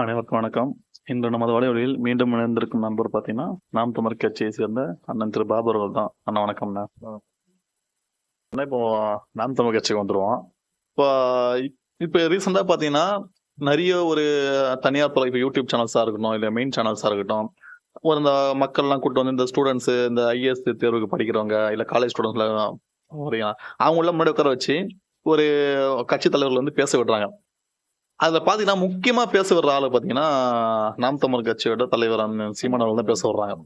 அனைவருக்கும் வணக்கம். இன்று நமது வலைவழியில் மீண்டும் இணைந்திருக்கும் நண்பர் பார்த்தீங்கன்னா நாம் தமிழ் கட்சியை சேர்ந்த அண்ணன் திரு பாபு அவர்கள் தான். அண்ணா வணக்கம்ண்ணா. அண்ணா, இப்போ நாம் தமிழ் கட்சிக்கு வந்துருவோம். இப்போ இப்போ ரீசெண்டாக பார்த்தீங்கன்னா நிறைய ஒரு தனியார் துறை இப்போ யூடியூப் சேனல்ஸாக இருக்கட்டும் இல்லை மெயின் சேனல்ஸாக இருக்கட்டும் ஒரு இந்த மக்கள்லாம் கூட்டு வந்து இந்த ஸ்டூடெண்ட்ஸு இந்த ஐஏஎஸ் தேர்வுக்கு படிக்கிறவங்க இல்லை காலேஜ் ஸ்டூடெண்ட்ஸ்லாம் வரீங்க அவங்கள முன்னாடி உட்கார வச்சு ஒரு கட்சி தலைவர்கள் வந்து பேச விடுறாங்க. அதுல பாத்தீங்கன்னா முக்கியமா பேச வர்ற ஆளு பாத்தீங்கன்னா நாம் தமிழ் கட்சியோட தலைவரான சீமான் அவர்கள் தான் பேச வர்றாங்க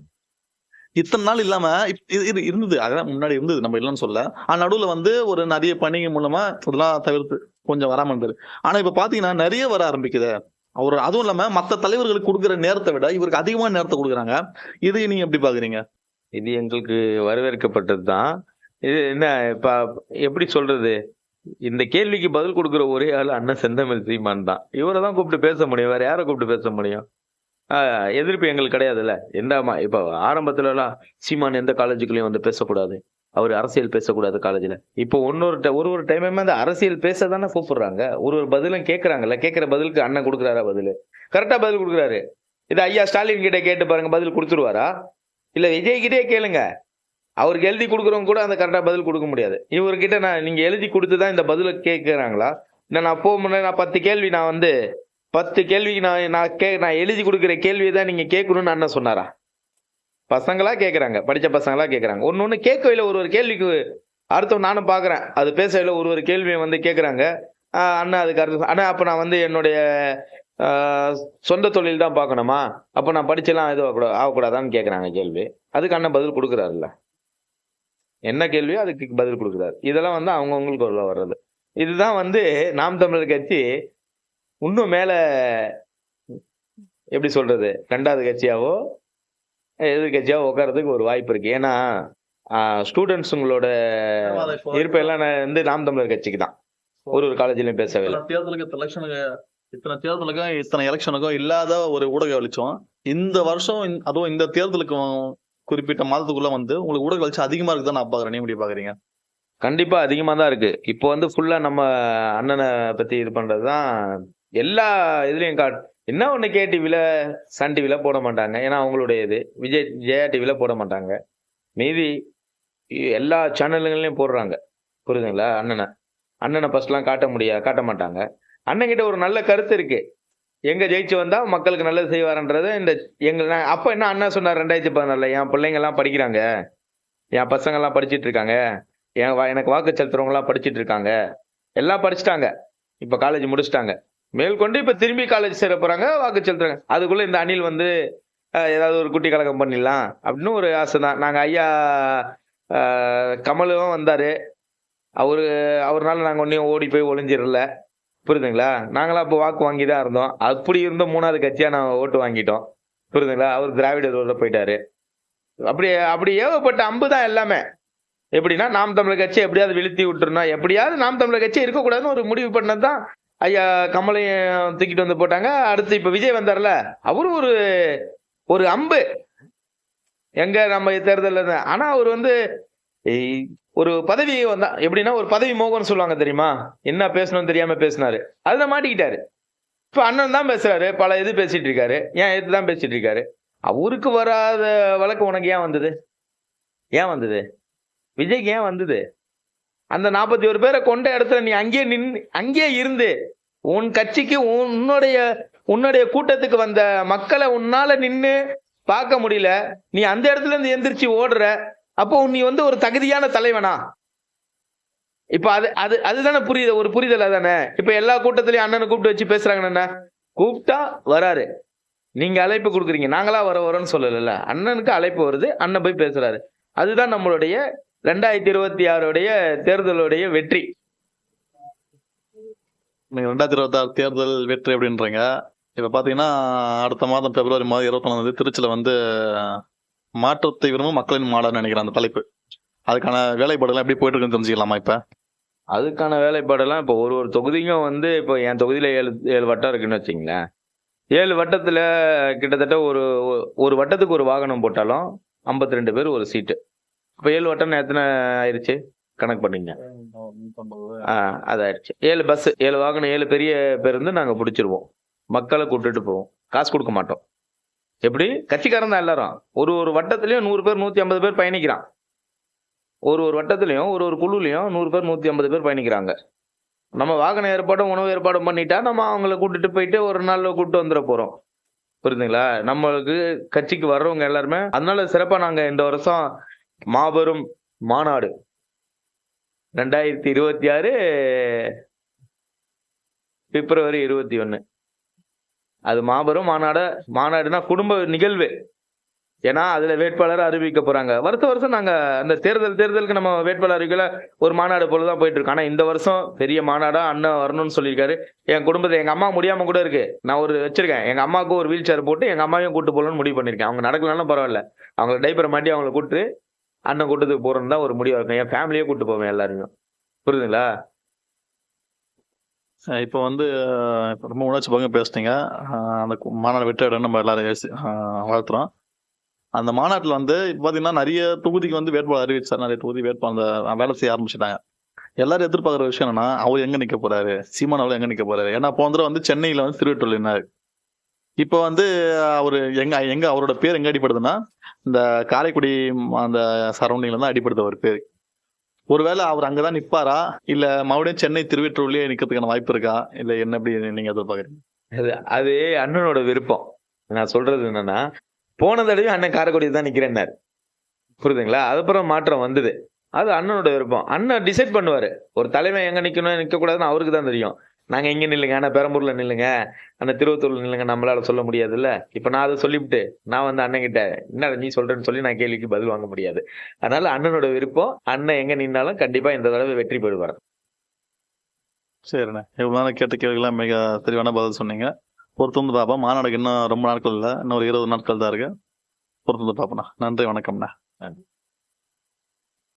இத்தனை நாள் இல்லாம இப்- இது இது இருந்தது. அதான் முன்னாடி இருந்தது. நம்ம இல்லைன்னு சொல்ல. ஆனா நடுவுல வந்து ஒரு நிறைய பணிகள் மூலமா இதெல்லாம் தவிர்த்து கொஞ்சம் வராம இருந்தது. ஆனா இப்ப பாத்தீங்கன்னா நிறைய வர ஆரம்பிக்குது. அவர் அதுவும் இல்லாம மத்த தலைவர்களுக்கு கொடுக்குற நேரத்தை விட இவருக்கு அதிகமான நேரத்தை கொடுக்குறாங்க. இது நீங்க எப்படி பாக்குறீங்க? இது எங்களுக்கு வரவேற்கப்பட்டது தான் இது என்ன இப்ப எப்படி சொல்றது? இந்த கேள்விக்கு பதில் கொடுக்குற ஒரே ஆள் அண்ணன் செந்தமிழ் சீமான் தான். இவரை தான் கூப்பிட்டு பேச முடியும். வேற யாரை கூப்பிட்டு பேச முடியும்? எதிர்ப்பு எங்களுக்கு கிடையாதுல்ல. எந்த இப்போ ஆரம்பத்துலலாம் சீமான் எந்த காலேஜுக்குள்ளேயும் வந்து பேசக்கூடாது. அவர் அரசியல் பேசக்கூடாது காலேஜில் இப்போ ஒன்னொரு ஒரு ஒரு டைமுமே அந்த அரசியல் பேச தானே கூப்பிடுறாங்க. ஒரு ஒரு பதிலும் கேட்குறாங்கல்ல கேட்குற பதிலுக்கு அண்ணன் கொடுக்குறாரா பதில்? கரெக்டாக பதில் கொடுக்குறாரு. இது ஐயா ஸ்டாலின் கிட்ட கேட்டு பாருங்க பதில் கொடுத்துருவாரா? இல்லை விஜய் கிட்டே கேளுங்க. அவருக்கு எழுதி கொடுக்குறவங்க கூட அந்த கரெக்டாக பதில் கொடுக்க முடியாது. இவர்கிட்ட நான் நீங்கள் எழுதி கொடுத்து தான் இந்த பதிலை கேட்குறாங்களா? இல்லை நான் போக முன்னாடி நான் பத்து கேள்வி நான் வந்து பத்து கேள்விக்கு நான் நான் கே நான் எழுதி கொடுக்குற கேள்வியை தான் நீங்கள் கேட்கணும்னு அண்ணன் சொன்னாரா? பசங்களாக கேட்குறாங்க படித்த பசங்களாக கேட்குறாங்க. ஒன்று ஒன்று கேட்கவில்லை ஒரு ஒரு கேள்விக்கு அர்த்தம் நானும் பார்க்குறேன். அது பேசவில்லை ஒரு ஒரு கேள்வியை வந்து கேட்குறாங்க. அண்ணன் அண்ணா அதுக்கு அர்த்தம் அண்ணா அப்போ நான் வந்து என்னுடைய சொந்த தொழில் தான் பார்க்கணுமா? அப்போ நான் படிச்செல்லாம் இது ஆகக்கூடாது ஆகக்கூடாதான்னு கேட்குறாங்க கேள்வி. அதுக்கு அண்ணன் பதில் கொடுக்குறாருல்ல. என்ன கேள்வியோ அதுக்கு பதில் கொடுக்குறாரு. இதெல்லாம் வந்து அவங்கவுங்களுக்கு உள்ள வர்றது. இதுதான் வந்து நாம் தமிழர் கட்சி இன்னும் மேல எப்படி சொல்றது? ரெண்டாவது கட்சியாவோ எதிர்கட்சியாவோ உட்கார்றதுக்கு ஒரு வாய்ப்பு இருக்கு. ஏன்னா ஸ்டூடெண்ட்ஸுங்களோட இருப்பு எல்லாம் நான் வந்து நாம் தமிழர் கட்சிக்கு தான். ஒரு ஒரு காலேஜ்லயும் பேசவே இல்லை. இத்தனை தேர்தலுக்கு எலெக்ஷனுக்கு இத்தனை தேர்தலுக்கும் இத்தனை எலெக்ஷனுக்கும் இல்லாத ஒரு ஊடக வெளிச்சம். இந்த வருஷம் அதுவும் இந்த தேர்தலுக்கும் குறிப்பிட்ட மாதத்துக்குள்ள வந்து உங்களுக்கு ஊடக வளர்ச்சி அதிகமா இருக்குதான் நான் பாக்குறேன். நீங்க எப்படி பாக்குறீங்க? கண்டிப்பா அதிகமா தான் இருக்கு. இப்போ வந்து ஃபுல்லா நம்ம அண்ணனை பத்தி இது பண்றதுதான் எல்லா இதுலயும் காட் என்ன ஒண்ணு கே டிவில சன் டிவில போட மாட்டாங்க. ஏன்னா அவங்களுடைய இது. விஜய் ஜெயா டிவில போட மாட்டாங்க. மீதி எல்லா சேனல்கள்லயும் போடுறாங்க. புரியுதுங்களா அண்ணனை? அண்ணனை ஃபர்ஸ்ட்லாம் காட்ட முடியாது காட்ட மாட்டாங்க. அண்ணன் கிட்ட ஒரு நல்ல கருத்து இருக்கு. எங்க ஜெயிச்சு வந்தா மக்களுக்கு நல்லது செய்வாருன்றது இந்த எங்க நான் அப்ப என்ன அண்ணா சொன்னார் ரெண்டாயிரத்தி பதினாலுல என் பிள்ளைங்க எல்லாம் படிக்கிறாங்க. என் பசங்க எல்லாம் படிச்சிட்டு இருக்காங்க என் வா- எனக்கு வாக்கு செலுத்துறவங்க எல்லாம் படிச்சிட்டு இருக்காங்க எல்லாம் படிச்சுட்டாங்க. இப்ப காலேஜ் முடிச்சிட்டாங்க. மேற்கொண்டு இப்ப திரும்பி காலேஜ் சேர போறாங்க வாக்கு செலுத்துறாங்க. அதுக்குள்ள இந்த அணில் வந்து ஏதாவது ஒரு குட்டி கலகம் பண்ணிடலாம். அப்படின்னு ஒரு ஆசை தான். நாங்க ஐயா கமலும் வந்தாரு. அவரு அவர்னால நாங்க ஒன்னையும் ஓடி போய் ஒளிஞ்சிடல. புரியுதுங்களா நாங்களாம் அப்போ வாக்கு வாங்கி தான் இருந்தோம். அப்படி இருந்த மூணாவது கட்சியாக நாங்கள் ஓட்டு வாங்கிட்டோம். புரியுதுங்களா அவர் திராவிட ரோட போயிட்டாரு. அப்படி அப்படி ஏவப்பட்ட அம்பு தான் எல்லாமே. எப்படின்னா நாம் தமிழர் கட்சி எப்படியாவது வீழ்த்தி விட்டுருந்தோம் எப்படியாவது நாம் தமிழர் கட்சி இருக்கக்கூடாதுன்னு ஒரு முடிவு பண்ணது தான் ஐயா கமலையும் தூக்கிட்டு வந்து போட்டாங்க. அடுத்து இப்போ விஜய் வந்தார்ல அவரும் ஒரு ஒரு அம்பு. எங்க நம்ம தேர்தலில் ஆனால் ஆனா அவர் வந்து ஒரு பதவி வந்தா எப்படின்னா ஒரு பதவி மோகம்னு சொல்லுவாங்க தெரியுமா? என்ன பேசணும்னு தெரியாம பேசினாரு. அதுல மாட்டிக்கிட்டாரு. இப்ப அண்ணன் தான் பேசுறாரு பல இது பேசிட்டு இருக்காரு ஏன் எது தான் பேசிட்டு இருக்காரு? அவருக்கு வராத வழக்கு உனக்கு ஏன் வந்தது? ஏன் வந்தது? விஜய்க்கு ஏன் வந்தது? அந்த நாற்பத்தி ஒரு பேரை கொண்ட இடத்துல நீ அங்கேயே நின் அங்கேயே இருந்து உன் கட்சிக்கு உன்- உன்னுடைய உன்னுடைய கூட்டத்துக்கு வந்த மக்களை உன்னால நின்று பார்க்க முடியல. நீ அந்த இடத்துல இருந்து எந்திரிச்சு ஓடுற. அப்போ நீ வந்து ஒரு தகுதியான தலைவனா? இப்ப அது அது அதுதானே புரியுது ஒரு புரிதல் தானே இப்ப எல்லா கூட்டத்திலயும் அண்ணனை கூப்பிட்டு வச்சு பேசுறாங்கன்னு கூப்பிட்டா வராரு. நீங்க அழைப்பு கொடுக்குறீங்க. நாங்களா வர வரோன்னு சொல்லல அண்ணனுக்கு அழைப்பு வருது அண்ணன் போய் பேசுறாரு. அதுதான் நம்மளுடைய ரெண்டாயிரத்தி இருபத்தி ஆறுடைய தேர்தலுடைய வெற்றி. நீங்க ரெண்டாயிரத்தி இருபத்தாறு தேர்தல் வெற்றி அப்படின்றீங்க. இப்ப பாத்தீங்கன்னா அடுத்த மாதம் பிப்ரவரி மாதம் இருபத்தி ஒண்ணாம் திருச்சியில வந்து மாற்றத்தை விரும்பும் மக்களின் மாடல் நினைக்கிறேன் அந்த தலைப்பு. அதுக்கான வேலைப்பாடுலாம் எப்படி போயிட்டு இருக்குன்னு தெரிஞ்சுக்கலாமா இப்ப? அதுக்கான வேலைப்பாடெல்லாம் இப்போ ஒரு ஒரு தொகுதியும் வந்து இப்போ என் தொகுதியில் ஏழு ஏழு வட்டம் இருக்குன்னு வச்சிங்களேன் ஏழு வட்டத்தில் கிட்டத்தட்ட ஒரு ஒரு வட்டத்துக்கு ஒரு வாகனம் போட்டாலும் 52 ரெண்டு பேர் ஒரு சீட்டு. இப்போ ஏழு வட்டம் எத்தனை ஆயிடுச்சு கணக்கு பண்ணிங்க. ஆ அதாயிருச்சு. ஏழு பஸ் ஏழு வாகனம் ஏழு பெரிய பேருந்து நாங்கள் பிடிச்சிருவோம். மக்களை கூப்பிட்டுட்டு போவோம். காசு கொடுக்க மாட்டோம். எப்படி? கட்சிக்காரன் தான் எல்லாரும். ஒரு ஒரு வட்டத்திலயும் நூறு பேர் நூற்றி ஐம்பது பேர் பயணிக்கிறான். ஒரு ஒரு வட்டத்திலயும் ஒரு ஒரு குழுலையும் நூறு பேர் நூற்றி ஐம்பது பேர் பயணிக்கிறாங்க. நம்ம வாகன ஏற்பாடும் உணவு ஏற்பாடும் பண்ணிட்டா நம்ம அவங்கள கூட்டிட்டு போயிட்டு ஒரு நாளில் கூப்பிட்டு வந்துட போகிறோம் புரியுதுங்களா நம்மளுக்கு கட்சிக்கு வர்றவங்க எல்லாருமே அதனால சிறப்பாக நாங்கள் இந்த வருஷம் மாபெரும் மாநாடு. ரெண்டாயிரத்தி இருபத்தி ஆறு பிப்ரவரி இருபத்தி ஒன்று அது மாபெரும் மாநாட மாநாடுனா குடும்ப நிகழ்வு. ஏன்னா அதுல வேட்பாளர் அறிவிக்க போறாங்க. வருஷ வருஷம் நாங்க அந்த தேர்தல் தேர்தலுக்கு நம்ம வேட்பாளர் அறிவிக்கல. ஒரு மாநாடு போலதான் போயிட்டு இருக்கோம் ஆனா இந்த வருஷம் பெரிய மாநாடா அண்ணன் வரணும்னு சொல்லியிருக்காரு. என் குடும்பத்தை எங்க அம்மா முடியாம கூட இருக்கு. நான் ஒரு வச்சிருக்கேன். எங்க அம்மாவுக்கு ஒரு வீல் சேர் போட்டு எங்க அம்மாவையும் கூட்டு போகணும்னு முடிவு பண்ணிருக்கேன் அவங்க நடக்கலனாலும் பரவாயில்ல. அவங்க டைப்பரை மாட்டி அவங்கள கூட்டு அண்ணன் கூட்டத்துக்கு போறோம்னு தான் ஒரு முடிவா. இருக்கும் என் ஃபேமிலியே கூட்டு போவேன் எல்லாருமே புரியுதுங்களா? இப்போ வந்து ரொம்ப உணர்ச்சி பங்கு பேசுனீங்க. அந்த மாநாடு வெற்றி அடையணும்னு நம்ம எல்லாரும் வாழ்த்துறோம். அந்த மாநாட்டில் வந்து இப்போ பார்த்தீங்கன்னா நிறைய தொகுதிக்கு வந்து வேட்பாளர் அறிவிச்சார். நிறைய தொகுதி வேட்பாளர் வேலை செய்ய ஆரம்பிச்சிட்டாங்க. எல்லாரும் எதிர்பார்க்குற விஷயம் என்னன்னா அவர் எங்கே நிற்க போறாரு? சீமான் அவர் எங்கே நிற்க போறாரு? ஏன்னா போன தடவை வந்து சென்னையில் வந்து திருவட்டூர் இப்போ வந்து அவர் எங்க எங்க அவரோட பேர் எங்க அடிப்படுதுன்னா இந்த காரைக்குடி அந்த சரௌண்டிங்ல தான் அடிப்படுது அவர் பேர். ஒருவேளை அவர் அங்கதான் நிப்பாரா? இல்ல மறுபடியும் சென்னை திருவெற்றூர்லயே நிக்கிறதுக்கான வாய்ப்பு இருக்கா? இல்ல என்ன எப்படி நீங்க எதிர்பார்க்குறீங்க? அது அது அண்ணனோட விருப்பம். நான் சொல்றது என்னன்னா போன தடவை அண்ணன் காரைக்குடி தான் நிக்கிறேன்னாரு. புரியுதுங்களா? அதுக்கப்புறம் மாற்றம் வந்தது. அது அண்ணனோட விருப்பம். அண்ணன் டிசைட் பண்ணுவாரு. ஒரு தலைமை எங்க நிக்கணும் நிக்க கூடாதுன்னு அவருக்கு தான் தெரியும். நாங்க இங்க நில்லுங்க ஆனா பெரம்பூர்ல நில்லுங்க அண்ணன் திருவத்தூர்ல நில்லுங்க நம்மளால சொல்ல முடியாதுல்ல? இப்ப நான் அதை சொல்லிவிட்டு நான் வந்து அண்ணன் கிட்ட என்ன நீ சொல்றேன்னு சொல்லி நான் கேள்விக்கு பதில் வாங்க முடியாது. அதனால அண்ணனோட விருப்பம் அண்ணன் எங்க நின்னாலும் கண்டிப்பா இந்த தடவை வெற்றி பெறுவார். சரிண்ணே. இவ்வளவு நேரம் கேட்ட கேள்விகளாம் மிக தெளிவான பதில் சொன்னீங்க. பொறுத்து வந்து பாப்பா மாநாடுக்கு இன்னும் ரொம்ப நாட்கள் இல்லை. இன்னும் ஒரு இருபது நாட்கள் தான் இருக்கு. பொறுத்து வந்து பாப்போண்ணா நன்றி வணக்கம்ண்ணா.